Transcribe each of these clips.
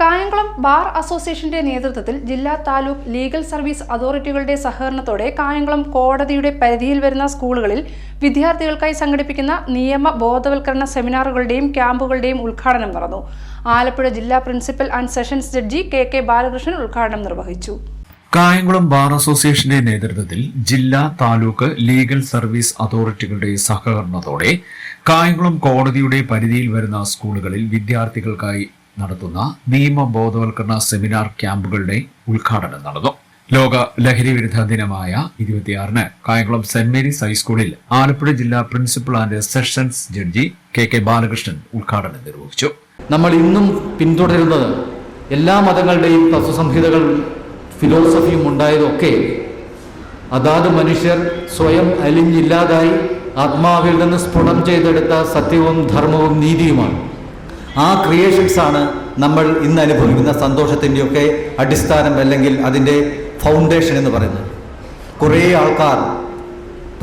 Kayamkulam bar അസോസിയേഷന്റെ നേതൃത്വത്തിൽ ജില്ലാ താലൂക്ക് ലീഗൽ സർവീസ് അതോറിറ്റികളുടെ സഹകരണത്തോടെ കായംകുളം കോടതിയുടെ പരിധിയിൽ വരുന്ന സ്കൂളുകളിൽ വിദ്യാർത്ഥികൾക്കായി സംഘടിപ്പിക്കുന്ന നിയമ ബോധവൽക്കരണ സെമിനാറുകളുടെയും ക്യാമ്പുകളുടെയും ഉദ്ഘാടനം നടന്നു. ആലപ്പുഴ ജില്ലാ principal and sessions judge K K Balakrishnan ഉദ്ഘാടനം നിർവഹിച്ചു. കായംകുളം ബാർ അസോസിയേഷന്റെ നേതൃത്വത്തിൽ ജില്ലാ താലൂക്ക് ലീഗൽ സർവീസ് അതോറിറ്റികളുടെ സഹകരണത്തോടെ കായംകുളം കോടതിയുടെ പരിധിയിൽ വരുന്ന സ്കൂളുകളിൽ വിദ്യാർത്ഥികൾക്കായി നടത്തുന്ന നിയമ ബോധവൽക്കരണ സെമിനാർ ക്യാമ്പുകളുടെ ഉദ്ഘാടനം നടന്നു. ലോക ലഹരി വിരുദ്ധ ദിനമായ ഇരുപത്തിയാറിന് കായംകുളം സെന്റ് മേരീസ് ഹൈസ്കൂളിൽ ആലപ്പുഴ ജില്ലാ principal and sessions judge K K Balakrishnan ഉദ്ഘാടനം നിർവഹിച്ചു. നമ്മൾ ഇന്നും പിന്തുടരുന്നത് എല്ലാ മതങ്ങളുടെയും തത്വസംഹിതകൾ ഫിലോസഫിയും ഉണ്ടായതൊക്കെ അതാത് മനുഷ്യർ സ്വയം അലിഞ്ഞില്ലാതായി ആത്മാവിൽ നിന്ന് സ്ഫുടം ചെയ്തെടുത്ത സത്യവും ധർമ്മവും നീതിയുമാണ്. ആ ക്രിയേഷൻസാണ് നമ്മൾ ഇന്ന് അനുഭവിക്കുന്ന സന്തോഷത്തിന്റെയൊക്കെ അടിസ്ഥാനം അല്ലെങ്കിൽ അതിന്റെ ഫൗണ്ടേഷൻ എന്ന് പറയുന്നത്. കുറേ ആൾക്കാർ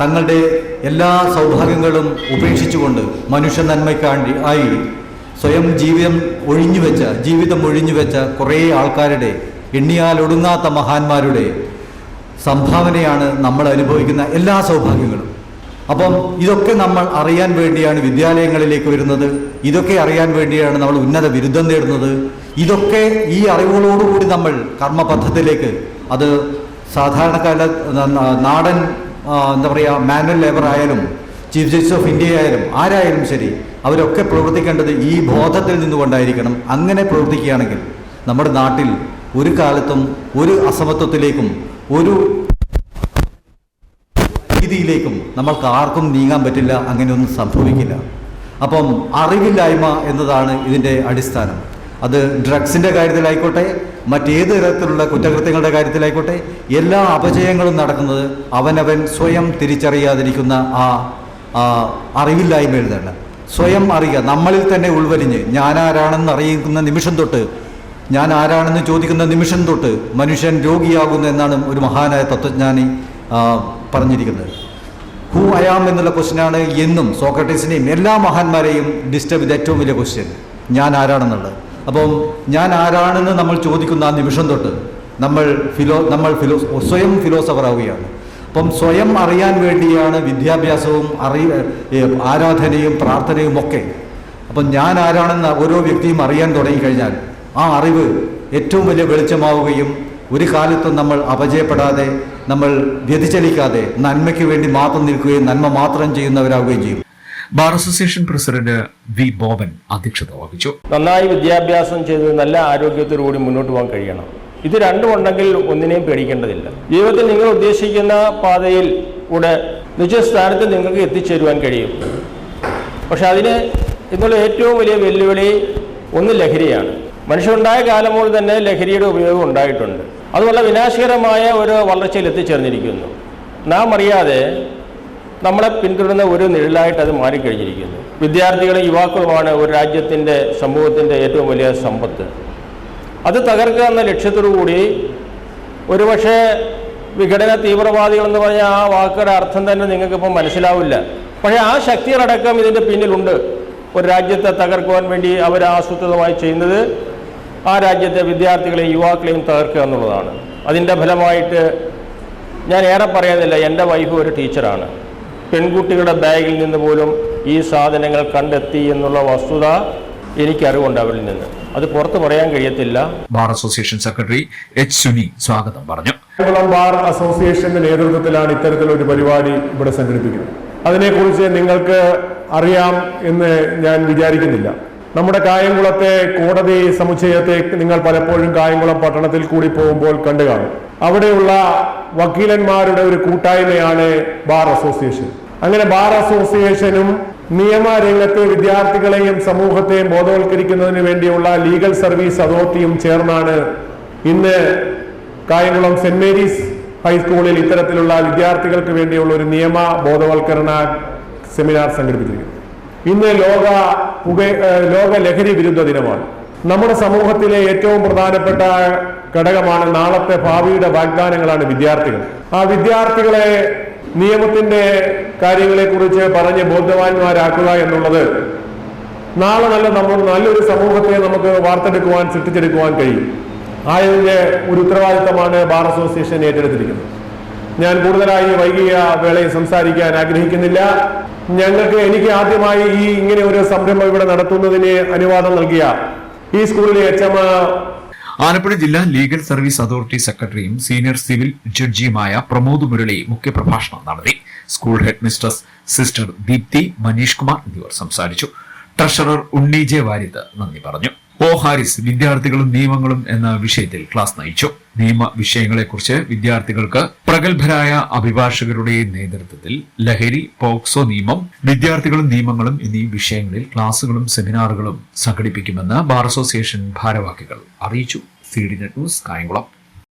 തങ്ങളുടെ എല്ലാ സൗഭാഗ്യങ്ങളും ഉപേക്ഷിച്ചുകൊണ്ട് മനുഷ്യ നന്മയ്ക്കാണ്ടി ആയി സ്വയം ജീവിതം ഒഴിഞ്ഞുവെച്ച ജീവിതം ഒഴിഞ്ഞുവെച്ച കുറേ ആൾക്കാരുടെ എണ്ണിയാലൊടുങ്ങാത്ത മഹാന്മാരുടെ സംഭാവനയാണ് നമ്മൾ അനുഭവിക്കുന്ന എല്ലാ സൗഭാഗ്യങ്ങളും. അപ്പം ഇതൊക്കെ നമ്മൾ അറിയാൻ വേണ്ടിയാണ് വിദ്യാലയങ്ങളിലേക്ക് വരുന്നത്. ഇതൊക്കെ അറിയാൻ വേണ്ടിയാണ് നമ്മൾ ഉന്നത ബിരുദം നേടുന്നത്. ഇതൊക്കെ ഈ അറിവുകളോടുകൂടി നമ്മൾ കർമ്മപദ്ധത്തിലേക്ക് അത് സാധാരണക്കാല നാടൻ എന്താ പറയുക മാനുവൽ ലേബർ ആയാലും ചീഫ് ജസ്റ്റിസ് ഓഫ് ഇന്ത്യ ആയാലും ആരായാലും ശരി അവരൊക്കെ പ്രവർത്തിക്കേണ്ടത് ഈ ബോധത്തിൽ നിന്നുകൊണ്ടായിരിക്കണം. അങ്ങനെ പ്രവർത്തിക്കുകയാണെങ്കിൽ നമ്മുടെ നാട്ടിൽ ഒരു കാലത്തും ഒരു അസമത്വത്തിലേക്കും ഒരു രീതിയിലേക്കും നമ്മൾക്ക് ആർക്കും നീങ്ങാൻ പറ്റില്ല അങ്ങനെയൊന്നും സംഭവിക്കില്ല. അപ്പം അറിവില്ലായ്മ എന്നതാണ് ഇതിന്റെ അടിസ്ഥാനം. അത് ഡ്രഗ്സിന്റെ കാര്യത്തിലായിക്കോട്ടെ മറ്റേത് തരത്തിലുള്ള കുറ്റകൃത്യങ്ങളുടെ കാര്യത്തിലായിക്കോട്ടെ എല്ലാ അപജയങ്ങളും നടക്കുന്നത് അവനവൻ സ്വയം തിരിച്ചറിയാതിരിക്കുന്ന ആ അറിവില്ലായ്മയിൽ തന്നെ സ്വയം അറിയുക നമ്മളിൽ തന്നെ ഉൾവലിഞ്ഞ് ഞാനാരാണെന്ന് അറിയിക്കുന്ന നിമിഷം തൊട്ട് ഞാൻ ആരാണെന്ന് ചോദിക്കുന്ന നിമിഷം തൊട്ട് മനുഷ്യൻ രോഗിയാകുന്നു എന്നാണ് ഒരു മഹാനായ തത്വജ്ഞാനി പറഞ്ഞിരിക്കുന്നത്. ഹൂ അയാം എന്നുള്ള ക്വസ്റ്റ്യനാണ് എന്നും സോക്രട്ടീസിനെയും എല്ലാ മഹാന്മാരെയും ഡിസ്റ്റർബ് ചെയ്ത ഏറ്റവും വലിയ ക്വസ്റ്റ്യൻ ഞാൻ ആരാണെന്നുള്ളത്. അപ്പം ഞാൻ ആരാണെന്ന് നമ്മൾ ചോദിക്കുന്ന ആ നിമിഷം തൊട്ട് നമ്മൾ ഫിലോ നമ്മൾ ഫിലോ സ്വയം ഫിലോസഫർ ആവുകയാണ്. അപ്പം സ്വയം അറിയാൻ വേണ്ടിയാണ് വിദ്യാഭ്യാസവും അറി ആരാധനയും പ്രാർത്ഥനയും ഒക്കെ. അപ്പം ഞാൻ ആരാണെന്ന് ഓരോ വ്യക്തിയും അറിയാൻ തുടങ്ങിക്കഴിഞ്ഞാൽ ആ അറിവ് ഏറ്റവും വലിയ വെളിച്ചമാവുകയും ഒരു കാലത്തും നമ്മൾ അപജയപ്പെടാതെ നമ്മൾ വ്യതിചലിക്കാതെ നന്മയ്ക്ക് വേണ്ടി മാത്രം നിൽക്കുകയും നന്മ മാത്രം ചെയ്യുന്നവരാകുകയും ചെയ്യും. Bar association president V Boban അധ്യക്ഷത വഹിച്ചു. നന്നായി വിദ്യാഭ്യാസം ചെയ്ത് നല്ല ആരോഗ്യത്തോടുകൂടി മുന്നോട്ട് പോകാൻ കഴിയണം. ഇത് രണ്ടും ഉണ്ടെങ്കിൽ ഒന്നിനെയും പേടിക്കേണ്ടതില്ല. ജീവിതത്തിൽ നിങ്ങൾ ഉദ്ദേശിക്കുന്ന പാതയിൽ കൂടെ നിശ്ചയസ്ഥാനത്ത് നിങ്ങൾക്ക് എത്തിച്ചേരുവാൻ കഴിയും. പക്ഷെ അതിന് ഇന്നുള്ള ഏറ്റവും വലിയ വെല്ലുവിളി ഒന്ന് ലഹരിയാണ്. മനുഷ്യരുണ്ടായ കാലം മുതൽ തന്നെ ലഹരിയുടെ ഉപയോഗം ഉണ്ടായിട്ടുണ്ട്. അത് വളരെ വിനാശകരമായ ഒരു വളർച്ചയിൽ എത്തിച്ചേർന്നിരിക്കുന്നു. നാം അറിയാതെ നമ്മളെ പിന്തുടരുന്ന ഒരു നിഴലായിട്ട് അത് മാറിക്കഴിഞ്ഞിരിക്കുന്നു. വിദ്യാർത്ഥികളും യുവാക്കളുമാണ് ഒരു രാജ്യത്തിന്റെ സമൂഹത്തിന്റെ ഏറ്റവും വലിയ സമ്പത്ത്. അത് തകർക്കുക എന്ന ലക്ഷ്യത്തോടു കൂടി ഒരുപക്ഷെ വിഘടന തീവ്രവാദികളെന്ന് പറഞ്ഞ ആ വാക്കുകളുടെ അർത്ഥം തന്നെ നിങ്ങൾക്കിപ്പോൾ മനസ്സിലാവില്ല. പക്ഷേ ആ ശക്തികളടക്കം ഇതിന്റെ പിന്നിലുണ്ട്. ഒരു രാജ്യത്തെ തകർക്കുവാൻ വേണ്ടി അവർ ആസൂത്രിതമായി ചെയ്യുന്നത് ആ രാജ്യത്തെ വിദ്യാർത്ഥികളെയും യുവാക്കളെയും തകർക്കുക എന്നുള്ളതാണ്. അതിന്റെ ഫലമായിട്ട് ഞാൻ ഏറെ പറയുന്നില്ല എന്റെ വൈഫ് ഒരു ടീച്ചറാണ്. പെൺകുട്ടികളുടെ ബാഗിൽ നിന്ന് പോലും ഈ സാധനങ്ങൾ കണ്ടെത്തി എന്നുള്ള വസ്തുത എനിക്കറിവുണ്ട് അവരിൽ നിന്ന്. അത് പുറത്ത് പറയാൻ കഴിയത്തില്ല. Bar association secretary H Suni സ്വാഗതം പറഞ്ഞു. കേരളം ബാർ അസോസിയേഷന്റെ നേതൃത്വത്തിലാണ് ഇത്തരത്തിലൊരു പരിപാടി ഇവിടെ സംഘടിപ്പിക്കുന്നത്. അതിനെക്കുറിച്ച് നിങ്ങൾക്ക് അറിയാം എന്ന് ഞാൻ വിചാരിക്കുന്നില്ല. നമ്മുടെ കായംകുളത്തെ കോടതി സമുച്ചയത്തെ നിങ്ങൾ പലപ്പോഴും കായംകുളം പട്ടണത്തിൽ കൂടി പോകുമ്പോൾ കണ്ടു കാണും. അവിടെയുള്ള വക്കീലന്മാരുടെ ഒരു കൂട്ടായ്മയാണ് ബാർ അസോസിയേഷൻ. അങ്ങനെ ബാർ അസോസിയേഷനും നിയമരംഗത്തെ വിദ്യാർത്ഥികളെയും സമൂഹത്തെയും ബോധവൽക്കരിക്കുന്നതിന് വേണ്ടിയുള്ള ലീഗൽ സർവീസ് അതോറിറ്റിയും ചേർന്നാണ് ഇന്ന് കായംകുളം സെന്റ് മേരീസ് ഹൈസ്കൂളിൽ ഇത്തരത്തിലുള്ള വിദ്യാർത്ഥികൾക്ക് വേണ്ടിയുള്ള ഒരു നിയമ ബോധവൽക്കരണ സെമിനാർ സംഘടിപ്പിച്ചിരിക്കുന്നു ഇന്ന് ലോക പുക ലോക ലഹരി വിരുദ്ധ ദിനമാണ്. നമ്മുടെ സമൂഹത്തിലെ ഏറ്റവും പ്രധാനപ്പെട്ട ഘടകമാണ് നാളത്തെ ഭാവിയുടെ വാഗ്ദാനങ്ങളാണ് വിദ്യാർത്ഥികൾ. ആ വിദ്യാർത്ഥികളെ നിയമത്തിന്റെ കാര്യങ്ങളെക്കുറിച്ച് പറഞ്ഞ് ബോധവാന്മാരാക്കുക എന്നുള്ളത് നാളെ നല്ല നമ്മൾ നല്ലൊരു സമൂഹത്തെ നമുക്ക് വാർത്തെടുക്കുവാൻ സൃഷ്ടിച്ചെടുക്കുവാൻ കഴിയും. ആയതിന്റെ ഒരു ഉത്തരവാദിത്തമാണ് ബാർ അസോസിയേഷൻ ഏറ്റെടുത്തിരിക്കുന്നത്. ഞാൻ കൂടുതലായി വൈകിയ വേളയിൽ സംസാരിക്കാൻ ആഗ്രഹിക്കുന്നില്ല. ഞങ്ങൾക്ക് എനിക്ക് ആദ്യമായി ഈ ഇങ്ങനെ ഒരു സംരംഭം ഇവിടെ നടത്തുന്നതിന് അനുവാദം നൽകിയ ഈ സ്കൂളിലെ എച്ച് ആലപ്പുഴ ജില്ലാ ലീഗൽ സർവീസ് അതോറിറ്റി സെക്രട്ടറിയും സീനിയർ സിവിൽ ജഡ്ജിയുമായ പ്രമോദ് മുരളി മുഖ്യപ്രഭാഷണം നടത്തി. School head sister Deepthi Manish Kumar എന്നിവർ സംസാരിച്ചു. ട്രഷറർ ഉണ്ണി ജെ വാര്യത് നന്ദി പറഞ്ഞു. ഒ ഹാരിസ് വിദ്യാർത്ഥികളും നിയമങ്ങളും എന്ന വിഷയത്തിൽ ക്ലാസ് നയിച്ചു. നിയമ വിഷയങ്ങളെക്കുറിച്ച് വിദ്യാർത്ഥികൾക്ക് പ്രഗത്ഭരായ അഭിഭാഷകരുടെ നേതൃത്വത്തിൽ ലഹരി പോക്സോ നിയമം വിദ്യാർത്ഥികളും നിയമങ്ങളും എന്നീ വിഷയങ്ങളിൽ ക്ലാസുകളും സെമിനാറുകളും സംഘടിപ്പിക്കുമെന്ന് ബാർ അസോസിയേഷൻ ഭാരവാഹികൾ അറിയിച്ചു. C D news Kayamkulam.